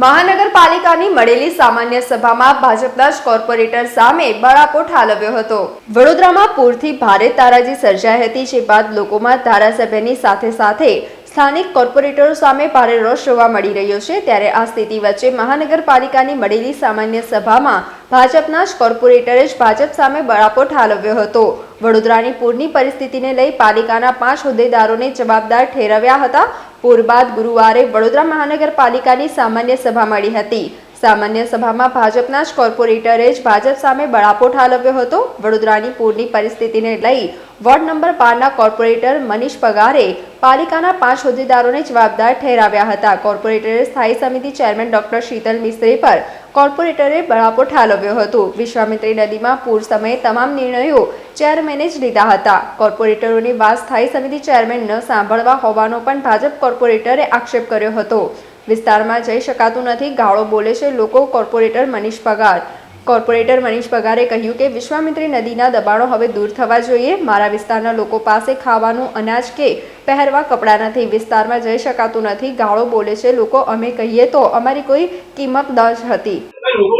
મહાનગરપાલિકાની મળેલી સામાન્ય સભામાં ભાજપના જ કોર્પોરેટર સામે બળાપો ઠાલવ્યો હતો. વડોદરામાં પૂરથી ભારે તારાજી સર્જાઈ હતી, જે બાદ લોકોમાં ધારાસભ્યની સાથે સાથે સ્થાનિક કોર્પોરેટરો સામે ભારે રોષ જોવા મળી રહ્યો છે. ત્યારે આ સ્થિતિ વચ્ચે મહાનગરપાલિકાની મળેલી સામાન્ય સભામાં ભાજપના જ કોર્પોરેટરે જ ભાજપ સામે બળાપો ઠાલવ્યો હતો. વડોદરાની પૂરની પરિસ્થિતિને લઈ પાલિકાના પાંચ હોદ્દેદારોને જવાબદાર ઠેરવ્યા હતા. પૂર બાદ ગુરુવારે વડોદરા મહાનગરપાલિકાની સામાન્ય સભા મળી હતી. સામાન્ય સભામાં ભાજપના જ કોર્પોરેટરે જ ભાજપ સામે બળાપો ઠાલવ્યો હતો. વડોદરાની પૂરની પરિસ્થિતિને લઈ વોર્ડ નંબર બારના કોર્પોરેટર મનીષ પગારે પાલિકાના પાંચ હોદ્દેદારોને જવાબદાર ઠેરાવ્યા હતા. કોર્પોરેટરે સ્થાયી સમિતિ ચેરમેન ડોક્ટર શીતલ મિસ્ત્રી પર કોર્પોરેટરે બળાપો ઠાલવ્યો હતો. વિશ્વામિત્રી નદીમાં પૂર સમયે તમામ નિર્ણયો ચેરમેને જ લીધા હતા. કોર્પોરેટરોની વાત સ્થાયી સમિતિ ચેરમેન ન સાંભળવા હોવાનો પણ ભાજપ કોર્પોરેટરે આક્ષેપ કર્યો હતો. વિસ્તારમાં જઈ શકાતું નથી, ગાળો બોલે છે લોકો કોર્પોરેટર મનીષ પગાર. કોર્પોરેટર મનીષ પગારે કહ્યું કે વિશ્વામિત્રી નદીના દબાણો હવે દૂર થવા જોઈએ. મારા વિસ્તારના લોકો પાસે ખાવાનું અનાજ કે પહેરવા કપડાં નથી. વિસ્તારમાં જઈ શકાતું નથી. ગાળો બોલે છે લોકો. અમે કહીએ તો અમારી કોઈ કિંમત જ હતી.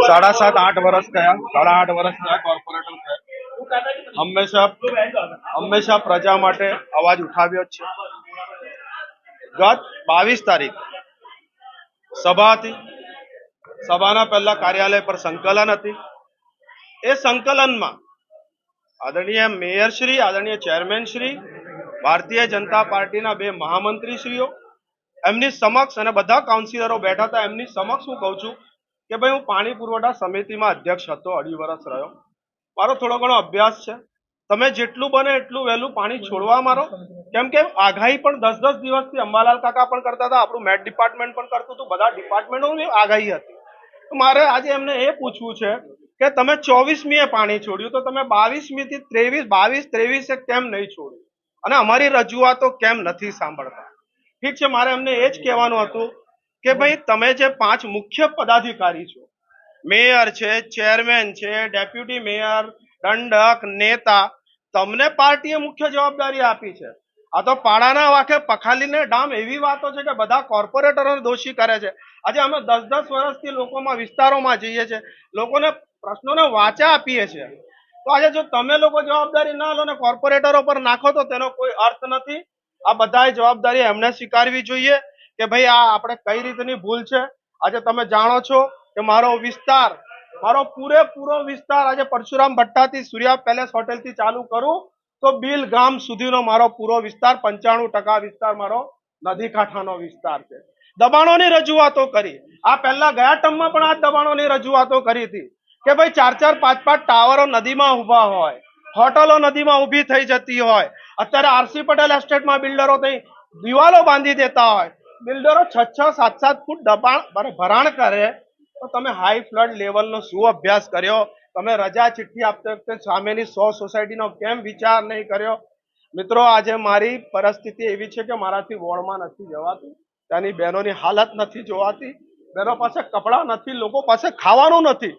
સાડા સાત, આઠ વર્ષ થયા. સાડા આઠ વર્ષ થયા કોર્પોરેટર હંમેશા હંમેશા પ્રજા માટે અવાજ ઉઠાવ્યો છે. ગત બાવીસ તારીખ સભા હતી સભાના પહેલા કાર્યાલય પર સંકલન હતી. એ સંકલનમાં આદરણીય મેયર શ્રી, આદરણીય ચેરમેન શ્રી, ભારતીય જનતા પાર્ટીના બે મહામંત્રી શ્રીઓ એમની સમક્ષ અને બધા કાઉન્સિલરો બેઠા હતા. એમની સમક્ષ હું કહું છું કે ભાઈ હું પાણી પુરવઠા સમિતિમાં અધ્યક્ષ હતો, અઢી વર્ષ રહ્યો. મારો થોડો ઘણો અભ્યાસ છે. તમે જેટલું બને એટલું વહેલું પાણી છોડવા મારો. કેમ કે આગાહી પણ દસ દસ દિવસથી અંબાલાલ કાકા પણ કરતા હતા. આપણું મેટ ડિપાર્ટમેન્ટ પણ કરતું હતું. બધા ડિપાર્ટમેન્ટોની આગાહી હતી. મારે આજે એમને એ પૂછવું છે કે તમે ચોવીસમીએ પાણી છોડ્યું, તો તમે બાવીસમી થી ત્રેવીસ, બાવીસ, ત્રેવીસે કેમ નહીં છોડ્યું? અને અમારી રજૂઆતો કેમ નથી સાંભળતા? ઠીક છે, મારે એમને એ જ કહેવાનું હતું કે ભાઈ, તમે જે પાંચ મુખ્ય પદાધિકારી છો, મેયર છે, ચેરમેન છે, ડેપ્યુટી મેયર, દંડક, નેતા, તમને પાર્ટીએ મુખ્ય જવાબદારી આપી છે. આ તો પાડાના વાંકે પખાલીને ડામ એવી વાતો છે કે બધા કોર્પોરેટરોને દોષી કરે છે. આજે અમે દસ દસ વર્ષથી લોકોમાં વિસ્તારોમાં જઈએ છીએ. લોકોને પ્રશ્નોને વાચા આપીએ છીએ. તો આજે જો તમે લોકો જવાબદારી ના લો ને કોર્પોરેટરો પર નાખો તો તેનો કોઈ અર્થ નથી. આ બધાએ જવાબદારી એમને સ્વીકારવી જોઈએ કે ભાઈ આ આપણે કઈ રીતની ભૂલ છે. આજે તમે જાણો છો કે મારો વિસ્તાર, મારો પૂરેપૂરો વિસ્તાર આજે પરશુરામ ભટ્ટાથી સૂર્યા પેલેસ હોટેલથી ચાલુ કરું તો બિલ ગામ સુધીનો મારો પૂરો વિસ્તાર, પંચાણું ટકા વિસ્તાર મારો નદી કાંઠાનો વિસ્તાર છે. દબાણોની રજૂઆતો કરી. આ પહેલા ગયા ટર્મમાં પણ આ દબાણોની રજૂઆતો કરી હતી કે ભાઈ ચાર ચાર પાંચ પાંચ ટાવરો નદીમાં ઊભા હોય, હોટલો નદીમાં ઊભી થઈ જતી હોય. અત્યારે આરસી પટેલ એસ્ટેટમાં બિલ્ડરો થઈ દિવાલો બાંધી દેતા હોય. બિલ્ડરો છ છ સાત સાત ફૂટ દબાણ ભર- ભરાણ કરે. તો તમે હાઈ ફ્લડ લેવલનો શું અભ્યાસ કર્યો? તમે રજા ચિઠ્ઠી આપતી વખતે સામેની સો સોસાયટીનો કેમ વિચાર નહીં કર્યો? મિત્રો, આજે મારી પરિસ્થિતિ એવી છે કે મારાથી વોર્ડમાં નથી જવાતું, ત્યાંની બહેનોની હાલત નથી જોવાતી, બહેનો પાસે કપડાં નથી, લોકો પાસે ખાવાનું નથી.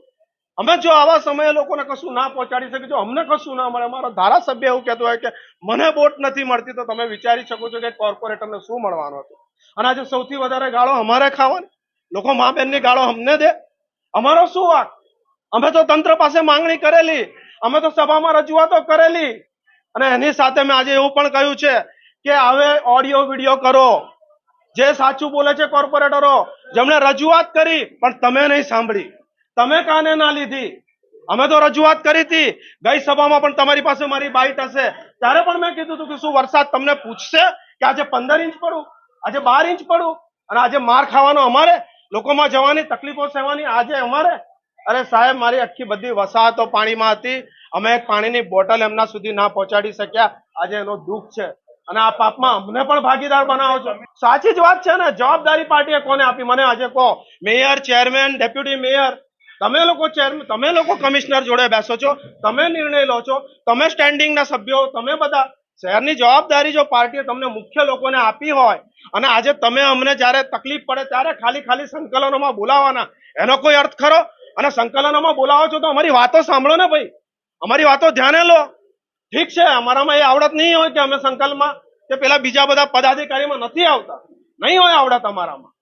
અમે જો આવા સમયે લોકોને કશું ના પહોંચાડી શકીએ, જો અમને કશું ના મળે, મારો ધારાસભ્ય એવું કહેતો હોય કે મને વોટ નથી મળતી, તો તમે વિચારી શકો છો કે કોર્પોરેટરને શું મળવાનું હતું. અને આજે સૌથી વધારે ગાળો અમારે ખાવાની. લોકો મા બેનની ગાળો અમને દે. અમારો શું વાક? અમે તો તંત્ર પાસે માંગણી કરેલી. અમે તો સભામાં રજૂઆતો કરેલી. અને એની સાથે મેં આજે એવું પણ કહ્યું છે કે હવે ઓડિયો વિડિયો કરો. જે સાચું બોલે છે કોર્પોરેટરો જેમણે રજૂઆત કરી, પણ તમે નહીં સાંભળી. તમે કાને ના લીધી? અમે તો રજૂઆત કરી હતી. ગઈ સભામાં પણ તમારી પાસે મારી બાઇટ હશે. ત્યારે પણ મેં કીધું હતું કે શું વરસાદ તમને પૂછશે કે આજે પંદર ઇંચ પડું? આજે બાર ઇંચ પડું? અને આજે માર ખાવાનો અમારે? લોકોમાં જવાની તકલીફો સહેવાની આજે અમારે? અરે સાહેબ, મારી આખી બધી વસાહતો પાણીમાં હતી. અમે પાણીની બોટલ એમના સુધી ના પહોંચાડી શક્યા. આજે એનો દુઃખ છે. અને આ પાપમાં અમને પણ ભાગીદાર બનાવો છો. સાચી જ વાત છે ને? જવાબદારી પાર્ટીએ કોને આપી? મને આજે કહો. મેયર, ચેરમેન, ડેપ્યુટી મેયર, તમે લોકો ચેરમેન તમે લોકો કમિશનર જોડે બેસો છો. તમે નિર્ણય લો છો. તમે સ્ટેન્ડિંગના સભ્યો, તમે બધા. શહેરની જવાબદારી જો પાર્ટીએ તમને મુખ્ય લોકોને આપી હોય અને આજે તમે અમને જ્યારે તકલીફ પડે ત્યારે ખાલી ખાલી સંકલનોમાં બોલાવવાના એનો કોઈ અર્થ ખરો? અને સંકલનોમાં બોલાવો છો તો અમારી વાતો સાંભળો ને ભાઈ. અમારી વાતો ધ્યાને લો. ઠીક છે, અમારામાં એ આવડત નહીં હોય કે અમે સંકલનમાં કે પેલા બીજા બધા પદાધિકારીમાં નથી આવતા. નહીં હોય આવડત અમારામાં.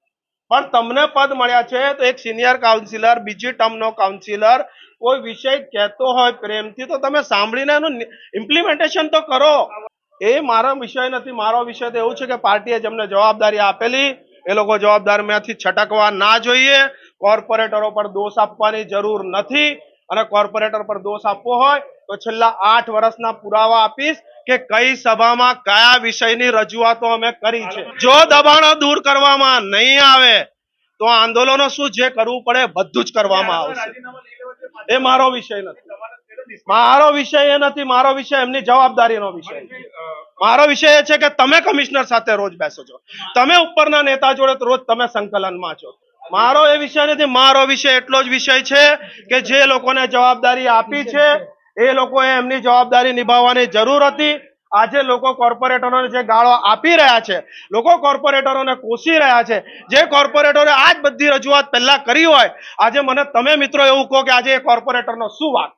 પણ તમને પદ મળ્યા છે તો એક સિનિયર કાઉન્સિલર બીજી ટર્મનો કાઉન્સિલર કોઈ વિષય કહેતો હોય પ્રેમથી તો તમે સાંભળીને એનું ઇમ્પ્લિમેન્ટેશન તો કરો. એ મારો વિષય નથી, મારો વિષય તો એવું છે કે પાર્ટીએ જેમને જવાબદારી આપેલી. એ લોકો જવાબદારીમાંથી છટકવા ના જોઈએ. કોર્પોરેટરો પર દોષ આપવાની જરૂર નથી અને કોર્પોરેટર પર દોષ આપવો હોય તો છેલ્લા આઠ વર્ષના પુરાવા આપીશ કે કઈ સભામાં કયા વિષયની રજૂઆતો અમે કરી છે. જો દબાણો દૂર કરવામાં નહીં આવે, તો આંદોલનો શું જે કરવું પડે બધું જ કરવામાં આવશે. એ મારો વિષય નથી. મારો વિષય એ નથી, મારો વિષય એમની જવાબદારીનો વિષય મારો વિષય એ છે કે તમે કમિશનર સાથે રોજ બેસો છો. તમે ઉપરના નેતા જોડે રોજ તમે સંકલનમાં છો. મારો એ વિષય નથી, મારો વિષય એટલો જ વિષય છે કે જે લોકોને જવાબદારી આપી છે, એ લોકોએ એમની જવાબદારી નિભાવવાની જરૂર હતી. આજે લોકો કોર્પોરેટરોને જે ગાળો આપી રહ્યા છે, લોકો કોર્પોરેટરોને કોસી રહ્યા છે, જે કોર્પોરેટરે આજ બધી રજૂઆત પહેલા કરી હોય, આજે મને તમે મિત્રો એવું કહો કે આજે એ કોર્પોરેટરનો શું વાક?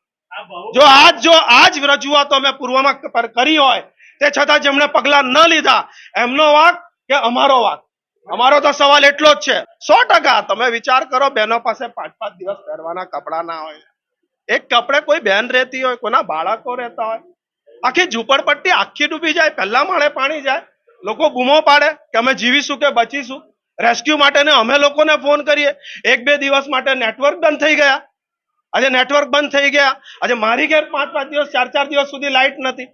જો આજ જો આજ રજૂઆતો અમે પૂર્વમાં કરી હોય, તે છતાં જેમણે પગલા ન લીધા, એમનો વાક કે અમારો વાક? અમારો તો સવાલ એટલો જ છે. સો ટકા તમે વિચાર કરો બહેનો પાસે પાંચ પાંચ દિવસ પહેરવાના કપડા ના હોય. એક કપડે કોઈ બહેન રહેતી હોય કોના બાળકો રહેતા હોય, આખી ઝૂંપડપટ્ટી આખી ડૂબી જાય, પહેલા માળે પાણી જાય, લોકો બૂમો પાડે કે અમે જીવીશું કે બચીશું? રેસ્ક્યુ માટે ને અમે લોકોને ફોન કરીએ. એક બે દિવસ માટે નેટવર્ક બંધ થઈ ગયા. આજે નેટવર્ક બંધ થઈ ગયા. આજે મારી ઘેર પાંચ પાંચ દિવસ, ચાર ચાર દિવસ સુધી લાઇટ નથી.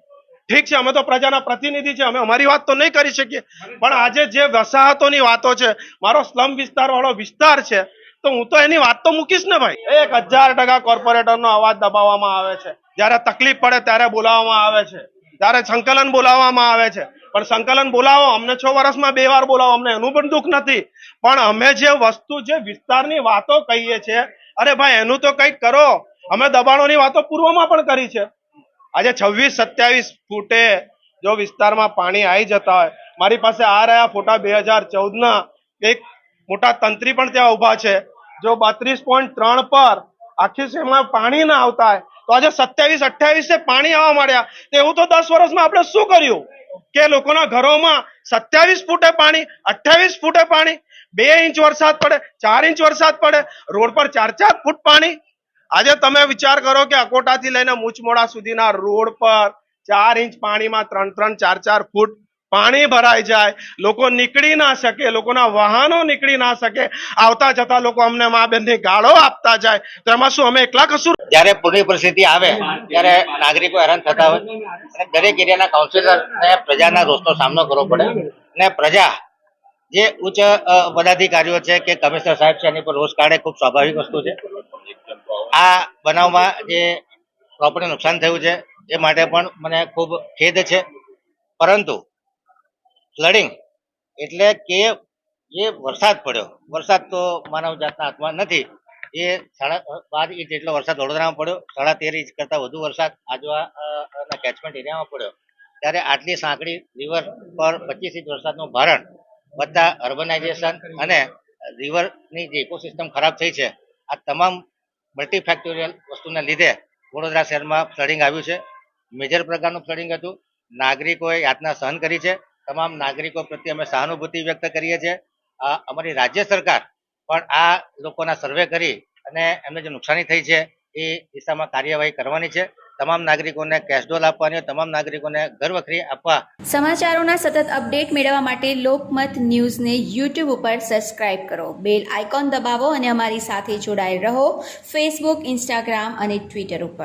ઠીક છે, અમે તો પ્રજાના પ્રતિનિધિ છે અમે અમારી વાત તો નહીં કરી શકીએ. પણ આજે જે વસાહતોની વાતો છે, મારો સ્લમ વિસ્તાર વાળો વિસ્તાર છે, તો હું તો એની વાત તો મૂકીશ ને ભાઈ. એક હજાર ટકા કોર્પોરેટરનો અવાજ દબાવવામાં આવે છે. જ્યારે તકલીફ પડે ત્યારે બોલાવવામાં આવે છે. ત્યારે સંકલન બોલાવવામાં આવે છે. પણ સંકલન બોલાવો, અમને છ વર્ષમાં બે વાર બોલાવો, અમને એનું પણ દુઃખ નથી. પણ અમે જે વસ્તુ, જે વિસ્તારની વાતો કહીએ છીએ અરે ભાઈ, એનું તો કંઈક કરો. અમે દબાણોની વાતો પૂર્વમાં પણ કરી છે. આજે છવ્વીસ સત્યાવીસ ફૂટે જો વિસ્તારમાં પાણી આવી જતા હોય. મારી પાસે આ રહ્યા ફોટા બે હજાર ચૌદના. એક મોટા તંત્રી પણ ત્યાં ઊભા છે. જો બત્રીસ પોઈન્ટ ત્રણ પર આખી સેમાં પાણી ના આવતા હોય, તો આજે સત્યાવીસ, અઠ્યાવીસે પાણી આવવા માંડ્યા. તો એવું તો દસ વર્ષમાં આપણે શું કર્યું? કે લોકોના ઘરોમાં સત્યાવીસ ફૂટે પાણી, અઠ્યાવીસ ફૂટે પાણી બે ઇંચ વરસાદ પડે, ચાર ઇંચ વરસાદ પડે, રોડ પર ચાર ચાર ફૂટ પાણી. આજે તમે વિચાર કરો કે અકોટાથી લઈને મુચમોડા સુધીના રોડ પર ચાર ઇંચ પાણીમાં ત્રણ ત્રણ, ચાર ચાર ફૂટ પાણી ભરાઈ જાય. લોકો નીકળી ના શકે, લોકોના વાહનો નીકળી ના શકે. આવતા જતા લોકો અમને મા બેનની ગાળો આપતા જાય. તો એમાં શું, અમે એકલા કશું જ્યારે પૂરની પરિસ્થિતિ આવે, ત્યારે નાગરિકો હેરાન થતા હોય. દરેક એરિયાના કાઉન્સિલરને પ્રજાના રોષનો સામનો કરવો પડે. ને પ્રજા જે ઉચ્ચ પદાધિકારીઓ છે કે કમિશનર સાહેબ છે, એની પર રોષ કાઢે, ખૂબ સ્વાભાવિક વસ્તુ છે. આ બનાવમાં જે પ્રોપર્ટી નુકસાન થયું છે, એ માટે પણ મને ખૂબ ખેદ છે. પરંતુ ફ્લડિંગ એટલે કે જે વરસાદ પડ્યો, વરસાદ તો માનવ જાતના હાથમાં નથી. એ સાડા બાર ઇંચ જેટલો વરસાદ વડોદરામાં પડ્યો, સાડા તેર ઇંચ કરતાં વધુ વરસાદ આજવા કેચમેન્ટ એરિયામાં પડ્યો. ત્યારે આટલી સાંકડી રિવર પર પચીસ ઇંચ વરસાદનું ભારણ વત્તા અર્બનાઇઝેશન અને રિવરની જે ઇકોસિસ્ટમ ખરાબ થઈ છે, આ તમામ મલ્ટીફેક્ટોરિયલ વસ્તુના લીધે વડોદરા શહેરમાં ફ્લડિંગ આવ્યું છે. મેજર પ્રકારનું ફ્લડિંગ હતું. નાગરિકોએ યાતના સહન કરી છે. તમામ નાગરિકો પ્રત્યે અમે સહાનુભૂતિ વ્યક્ત કરીએ છીએ. અમારી રાજ્ય સરકાર પણ આ લોકોના સર્વે કરી અને એમને જે નુકસાની થઈ છે એ દિશામાં કાર્યવાહી કરવાની છે. તમામ નાગરિકોને કેશડોલ આપવાની તમામ નાગરિકોને ઘર વખરી આપવા. સમાચારોના સતત અપડેટ મેળવવા માટે લોકમત ન્યૂઝને યુટ્યુબ ઉપર સબસ્ક્રાઇબ કરો. બેલ આઇકોન દબાવો અને અમારી સાથે જોડાયેલ રહો. ફેસબુક ઇન્સ્ટાગ્રામ અને ટ્વિટર ઉપર.